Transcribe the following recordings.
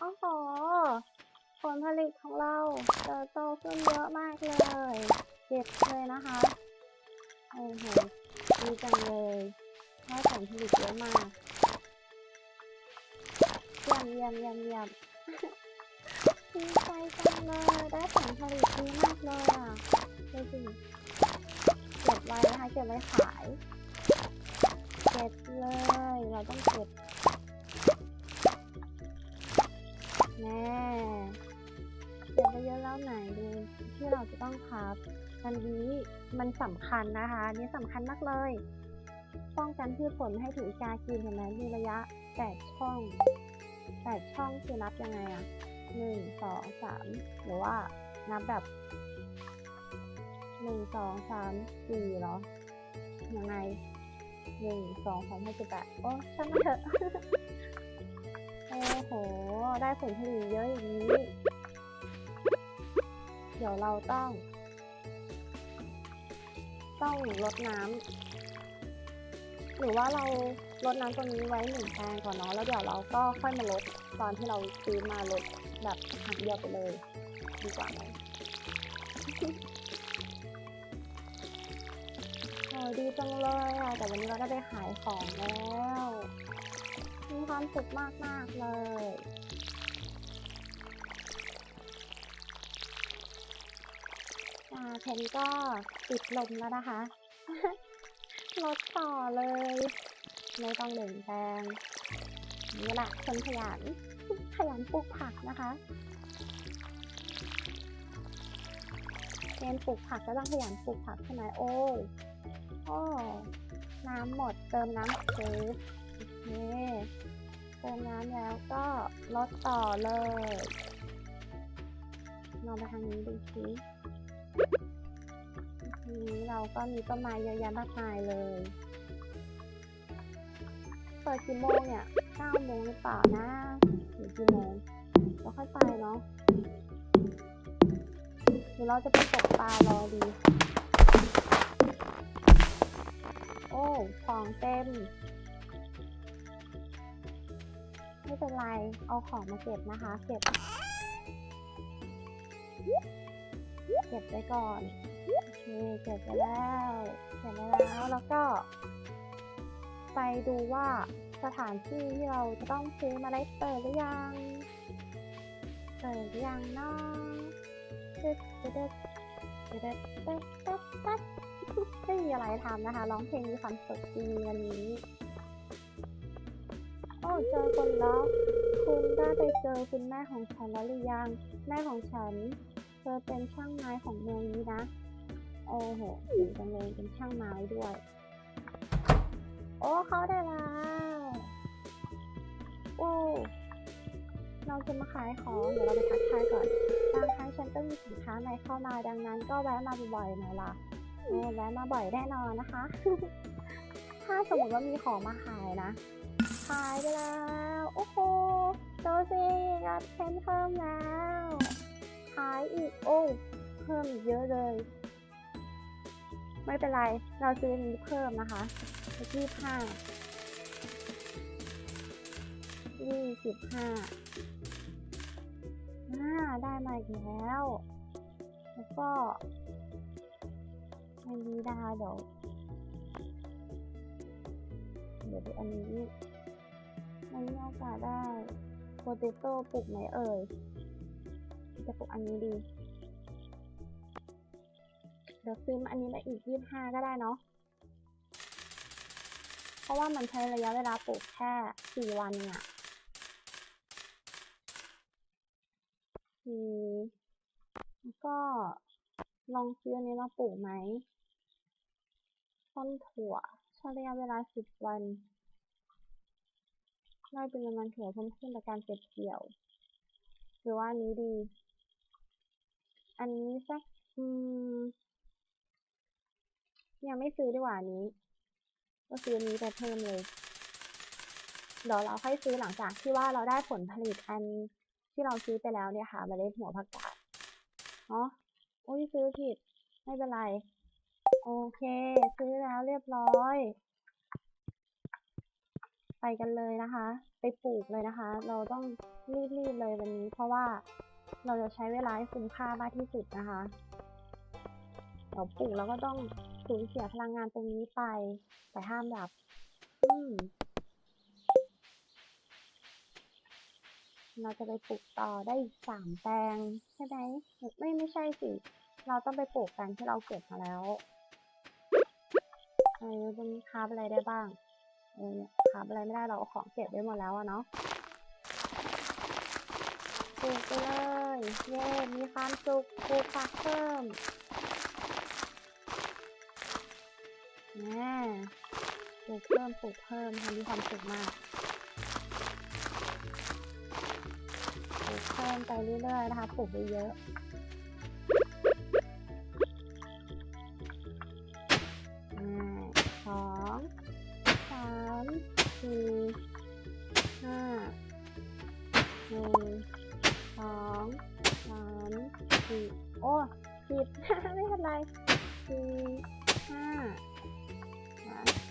โอ้โห ผลผลิตของเราเติบโตขึ้นเยอะมากเลยเก็บเลยนะคะ โอ้โห ดีจังเลยได้ผลผลิตเยอะมากเยี่ยมเยี่ยมเยี่ยมมดีใจจังเลยได้ผลผลิตดีมากเลยอะดูสิเก็บไว้นะคะเก็บไว้ขาย เก็บเลย เราต้องเก็บ แน่เก็บไปเยอะแล้วไหนดูที่เราจะต้องพับอันนี้มันสำคัญนะคะอันนี้สำคัญมากเลย ป้องกันพืชผลให้ถูกอีกากินเห็นไหมมีระยะแปดช่องแปดช่องคือนับยังไงอะหนึ่งสองสามหรือว่านับแบบหนึ่งสองสามสี่เหรอยังไงหนึ่งสองสามห้าสิบแปดโอ้ช่างมันเถอะ โอ้โห ได้ผลผลิตเยอะอย่างนี้ เดี๋ยวเราต้อง ต้องรดน้ำหรือว่าเรารดน้ำตรงนี้ไว้หนึ่งแปลงก่อนเนาะแล้วเดี๋ยวเราก็ค่อยมาลดตอนที่เราซื้อมาลดแบบหักเดียวไปเลย ดีกว่าไหมโอ้ยดีจังเลยอะแต่วันนี้เราได้ไปขายของแล้ว ความสุขมาก ๆ เลย อ่าเพนก็ติดลมแล้วนะคะลดต่อเลย ไม่ต้องเหลืองแปลงนี่แหละคนขยัน ขยันปลูกผักนะคะเรียนปลูกผักก็ต้องขยันปลูกผักใช่ไหมโอ้โอ้ น้ำหมดเติมน้ำเซฟโอ เติมน้ำแล้วก็ลดต่อเลยลองไปทางนี้ดูสิทีนี้เราก็มีต้นไม้เยอะแยะมากมายเลย เปิดกี่โมงเนี่ย9โมงหรือเปล่านะหรือกี่โมงเราค่อยไปเนาะหรือเราจะไปตกปลารอดี โอ้ ของเต็ม ไม่เป็นไร เอาของมาเก็บนะคะ เก็บ เก็บไปก่อน โอเค เก็บไปแล้ว เก็บไปแล้ว แล้วก็ ไปดูว่าสถานที่ที่เราจะต้องซื้อมาได้เปิดหรือยัง เปิดหรือยังเนาะเด็ดเด็ดเด็ดเด็ดเด็ดไม่มีอะไรทำนะคะ ร้องเพลงมีความสุขดีวันนี้ เจอคนแล้ว คุณได้ไปเจอคุณแม่ของฉันแล้วหรือยัง แม่ของฉัน เธอเป็นช่างไม้ของเมืองนี้นะ โอ้โหเก่งจังเลยเป็นช่างไม้ด้วย โอ้เขาได้แล้วโอ้เราจะมาขายของเดี๋ยวเราไปทักทายก่อนบางครั้งฉันก็มีสินค้าใหม่เข้ามาดังนั้น ก็แวะมาบ่อยๆหน่อยล่ะแวะมาบ่อยแน่นอนนะคะ ถ้าสมมติว่ามีของมาขายนะ ขายไปแล้ว โอ้โหโดสิรับเพนเพิ่มแล้วขายอีก โอ้ เพิ่มอีกเยอะเลย ไม่เป็นไร เราซื้อนี้เพิ่มนะคะยี่สิบห้ายี่สิบห้าอ่าได้มาอีกแล้ว แล้วก็อันนี้นะคะเดี๋ยวเดี๋ยวดูอันนี้ มันมีโอกาได้โปเตโต้ปลูกไหนเอ่ย จะปลูกอันนี้ดี เดี๋ยวซื้อมาอันนี้มาอีกยี่ห้าก็ได้เนาะ เพราะว่ามันใช้ระยะเวลาปลูกแค่สี่วันเนี่ยสี่แล้วก็ลองซื้ออันนี้มาปลูกไหมต้นถั่วใช้ระยะเวลาสิบวัน ได้เป็นประมาณถั่วเพิ่มขึ้นจากการเก็บเกี่ยว หรือว่าอันนี้ดี อันนี้สัก อืม ยังไม่ซื้อดีกว่านี้ ก็ซื้อนี้ไปเพิ่มเลยเดี๋ยวเราค่อยซื้อหลังจากที่ว่าเราได้ผลผลิตอันที่เราซื้อไปแล้วเนี่ยค่ะเมล็ดหัวผักกาดเนาะอุ้ยซื้อผิด ไม่เป็นไร โอเค ซื้อแล้วเรียบร้อย ไปกันเลยนะคะ ไปปลูกเลยนะคะ เราต้องรีบๆเลยวันนี้ เพราะว่าเราจะใช้เวลาให้คุ้มค่ามากที่สุดนะคะเราปลูกแล้วก็ต้องสูญเสียพลังงานตรงนี้ไป แต่ห้ามหลับ อืมเราจะไปปลูกต่อได้อีกสามแปลงใช่ไหมไม่ไม่ใช่สิ เราต้องไปปลูกแปลงที่เราเก็บมาแล้วเออตรงนี้คาบอะไรได้บ้าง เออเนี่ยคาบอะไรไม่ได้เราเอาของเก็บไว้หมดแล้วอะเนาะปลูกไปเลย เย้ มีความสุขปลูกผักเพิ่มแน่ปลูกเพิ่มปลูกเพิ่มทำมีความสุขมากปลูกเพิ่มไปเรื่อยๆนะคะปลูกไปเยอะ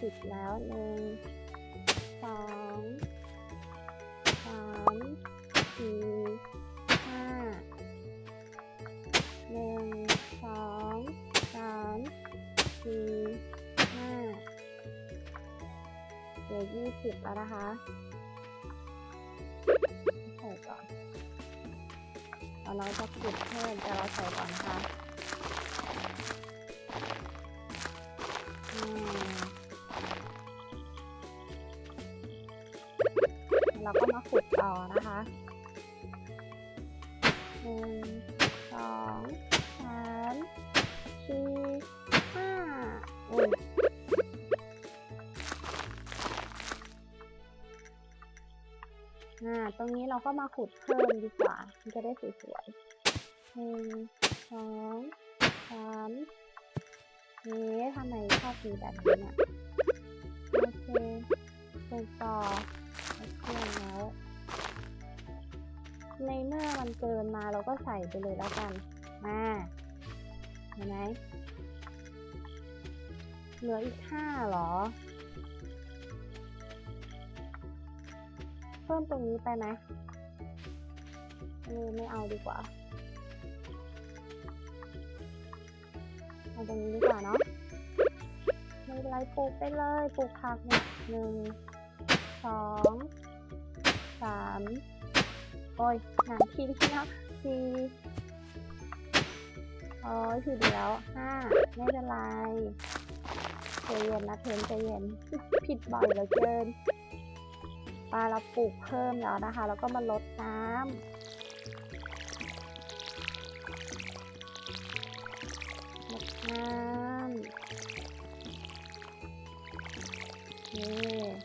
สิบแล้วหนึ่งสองสามสี่ห้าหนึ่งสองสามสี่ห้าเหลือยี่สิบแล้วนะคะใส่ก่อนเราจะขุดเพิ่มแต่เราใส่ก่อนนะคะ นะคะหนึ่งสองสามสี่ห้าอุ้ยอ่าตรงนี้เราก็มาขุดเพิ่มดีกว่า มันจะได้สวยๆหนึ่งสองสามเอ๊ะทำไมชอบมีแบบนี้เนี่ยโอเคเปลูกต่อโอเคแล้ว ในเมื่อมันเกินมาเราก็ใส่ไปเลยแล้วกัน มาเห็นไหมเหลืออีกห้าหรอ เพิ่มตรงนี้ไปไหมเออไม่เอาดีกว่าเอาตรงนี้ดีกว่าเนาะไม่เป็นไรปลูกไปเลยปลูกผักเนี่ยหนึ่งสองสาม โอ้ยหางทีที่นะสี่โอ้ยผิดแล้วห้าไม่เป็นไรใจเย็นนะเพนใจเย็น ผิดบ่อยเหลือเกินปลาเราปลูกเพิ่มแล้วนะคะ แล้วก็มาลดน้ำลดน้ำนี่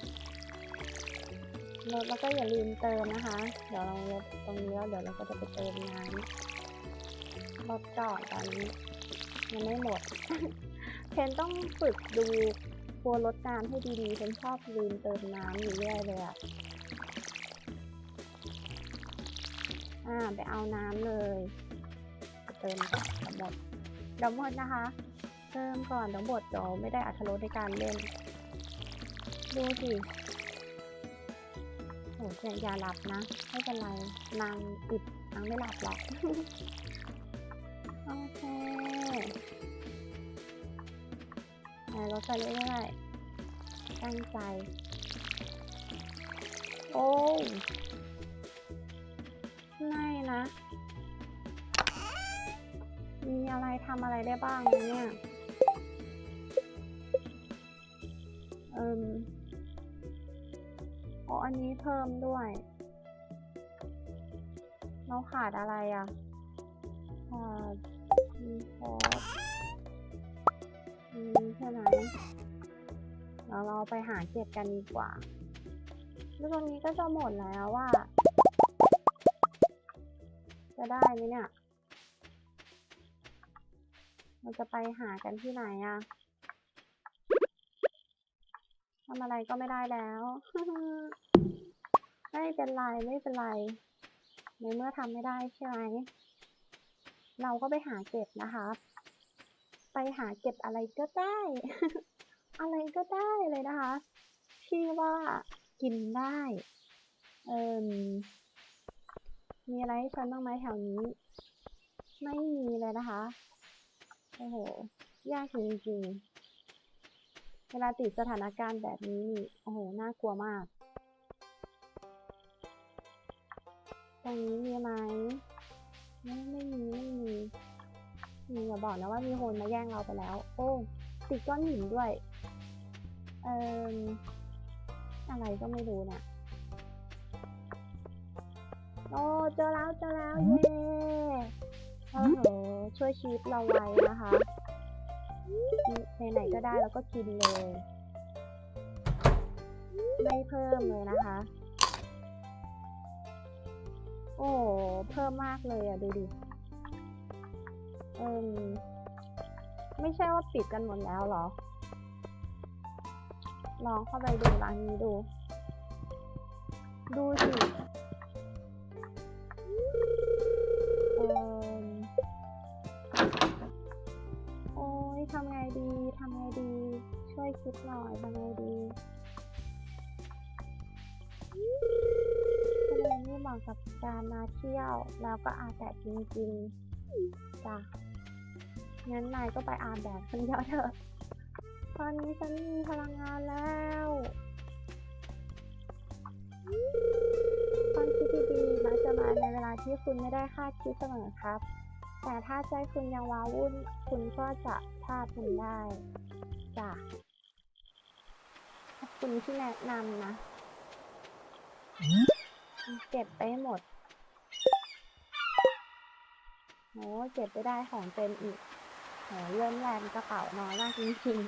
ลดแล้วก็อย่าลืมเติมนะคะ เดี๋ยวเราลดตรงนี้แล้วเดี๋ยวเราก็จะไปเติมน้ำลดจอดตอนนี้ยังไม่หมดเพนต้องฝึกดูตัวลดน้ำให้ดีๆเพนชอบลืมเติมน้ำอยู่เรื่อยเลยอะอ่าไปเอาน้ำเลยเติมก่อนเดี๋ยวหมดดี๋ยวหมดนะคะ เติมก่อนเดี๋ยวหมดเดี๋ยวไม่ได้อัธรสในการเล่น ดูสิ หเสียอย่าหลับนะ ไม่เป็นไร นางอึดนางไม่หลับหรอก โอเคไหนลดไปเรื่อยๆตั้งใจ โอ้ไม่นะ มีอะไรทำอะไรได้บ้างเนี่ย เอิม อันนี้เพิ่มด้วย เราขาดอะไรอะขาดมีฟอสมีใช่ไหมแล้วเราไปหาเก็บกันดีกว่าแล้วตรงนี้ก็จะหมดแล้วว่า จะได้ไหมเนี่ยเราจะไปหากันที่ไหนอะ ทำอะไรก็ไม่ได้แล้ว ไม่เป็นไรไม่เป็นไร ในเมื่อทำไม่ได้ใช่ไหม เราก็ไปหาเก็บนะคะไปหาเก็บอะไรก็ได้ อะไรก็ได้เลยนะคะ ที่ว่ากินได้ เอ่มมีอะไรให้ฉันบ้างไหมแถวนี้ ไม่มีเลยนะคะ โอ้โห ยากจริงๆ เวลาติดสถานการณ์แบบนี้นี่โอ้โห น่ากลัวมาก ตรงนี้มีไหม ไม่ไม่มีไม่มีมีอย่าบอกนะว่ามีคนมาแย่งเราไปแล้ว โอ้ ติดก้อนหินด้วย เอ่ออะไรก็ไม่รู้เนี่ยโอ้เจอแล้วเจอแล้วเย้โอ้โหช่วยชีวิตเราไว้นะคะ ไหนๆก็ได้แล้วก็กินเลย ไม่เพิ่มเลยนะคะ โอ้เพิ่มมากเลยอะ ดูดิเอิมไม่ใช่ว่าปิดกันหมดแล้วเหรอ ลองเข้าไปดูร้านนี้ดู ดูสิ ดีทำไงดี ช่วยคิดหน่อยทำไงดีทะเลนี่เหมาะกับการมาเที่ยว แล้วก็อาบแดดจริงๆจ้ะงั้นนายก็ไปอาบแดดคนเดียวเถอะ ตอนนี้ฉันมีพลังงานแล้วความคิดดีๆมักจะมาในเวลาที่คุณไม่ได้คาดคิดเสมอครับ แต่ถ้าใจคุณยังว้าวุ่น คุณก็จะพลาดมันได้จ้ะขอบคุณที่แนะนำนะ เก็บไปหมดโหเก็บไปได้ของเต็มอีกโหเลื่อนแรงกระเป๋าน้อยมากจริง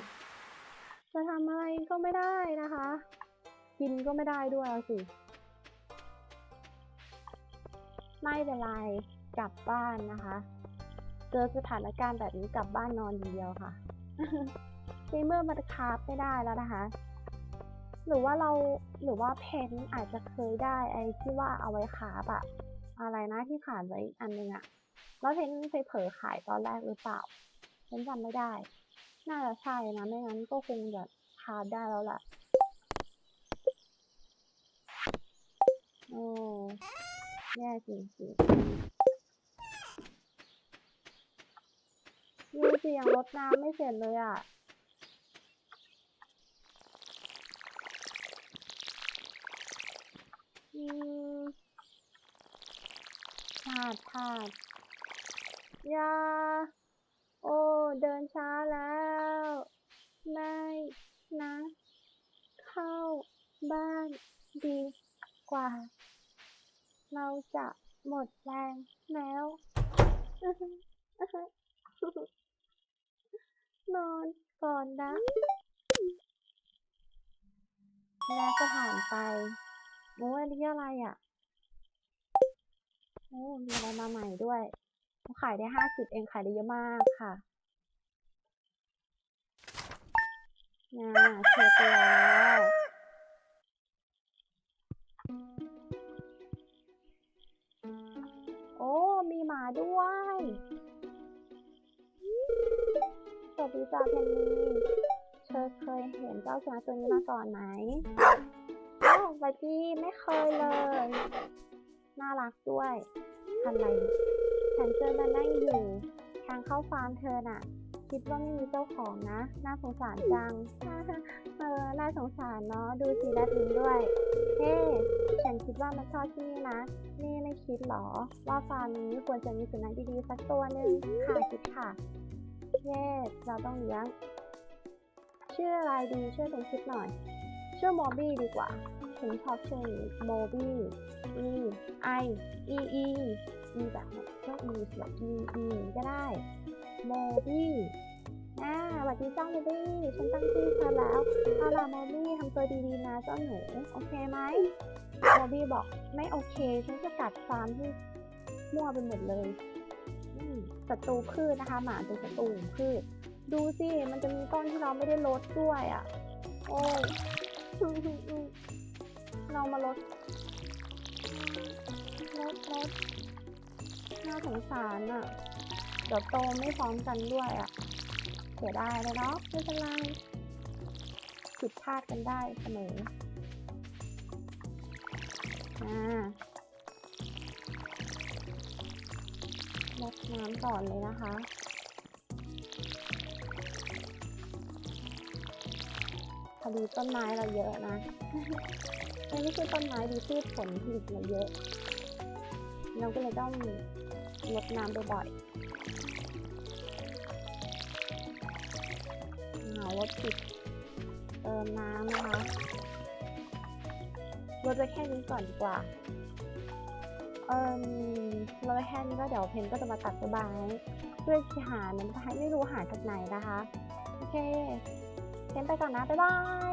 ๆ จะทำอะไรก็ไม่ได้นะคะ กินก็ไม่ได้ด้วยสิ ไม่เป็นไร กลับบ้านนะคะ เจอสถานการณ์แบบนี้กลับบ้านนอนอย่างเดียวค่ะในเมื่อมันคราฟไม่ได้แล้วนะคะ หรือว่าเราหรือว่าเพนอาจจะเคยได้ไอ้ที่ว่าเอาไว้คราฟอะอะไรนะที่ผ่านไว้อีกอันนึงอะแล้วเพนไปเผลอขายตอนแรกหรือเปล่าเพนจำไม่ได้ น่าจะใช่นะไม่งั้นก็คงจะคราฟได้แล้วแหละโอ้แย่จริงๆ ดูสิยังรดน้ำไม่เสร็จเลยอะอืมพลาดพลาดยา โอ้ เดินช้าแล้ว ไม่นะ เข้าบ้านดีกว่า เราจะหมดแรงแล้ว นอนก่อนนะ แล้วก็ผ่านไปโอ้ยอันนี้อะไรอะ โอ้ มีอะไรมาใหม่ด้วยเขาขายได้ห้าสิบเองขายได้เยอะมากค่ะน่าเช็ดไปแล้วโอ้ มีหมาด้วยส วัสดีจ้าเพนนีเธอเคยเห็นเจ้าสุนัขตัวนี้มาก่อนไหมอ้าวสวัสดีไม่เคยเลย น่ารักด้วยทำไรฉันเจอมันนั่งอยู่ ทางเข้าฟาร์มเธอน่ะ คิดว่าไม่มีเจ้าของนะ น่าสงสารจัง เออ น่าสงสารเนาะ ดูสิแลบลิ้นด้วย เฮ้ ฉันคิดว่ามันชอบที่นี่นะ นี่ไม่คิดหรอ ว่าฟาร์มนี้ควรจะมีสุนัขดีๆสักตัวหนึ่งค่ะคิดค่ะ เย้เราต้องเลี้ยง ชื่ออะไรดีช่วยเป็นคิดหน่อย ชื่อโมบี้ดีกว่าฉันชอบชื่อนี้โมบี้ E I E E E แบบไหนก็ E แบบ E E ก็ได้โมบี้อ่าสวัสดีเจ้าโมบี้ฉันตั้งชื่อเธอแล้วเอาล่ะโมบี้ทำตัวดีๆนะเจ้าหนูโอเคไหมโมบี้บอกไม่โอเค ฉันจะกัดฟาร์มที่มั่วไปหมดเลย ศัตรูพืชนะคะหมาเป็นศัตรูพืช ดูสิมันจะมีต้นที่เราไม่ได้ลดด้วยอะ โอ้เรามาลดลดลดน่าสงสารอะ เดี๋ยวโตไม่พร้อมกันด้วยอะเสียดายเลยเนาะไม่เป็นไรผิดพลาดกันได้เสมออ่า น้ำก่อนเลยนะคะ พอดีต้นไม้เราเยอะนะไม่ไม่ใช่ต้นไม้ดีพืชผลผลิตเราเยอะ เราก็เลยต้องรดน้ำบ่อยๆเอารถติดเติมน้ำนะคะรดไปแค่นี้ก่อนดีกว่า เอ่มราแค่นี้ก็เดี๋ยวเพนก็จะมาตัดต้นไม้เพื่อที่หาน้ำไม่รู้หาจากไหนนะคะ โอเคเพนไปก่อนนะ บ๊ายบาย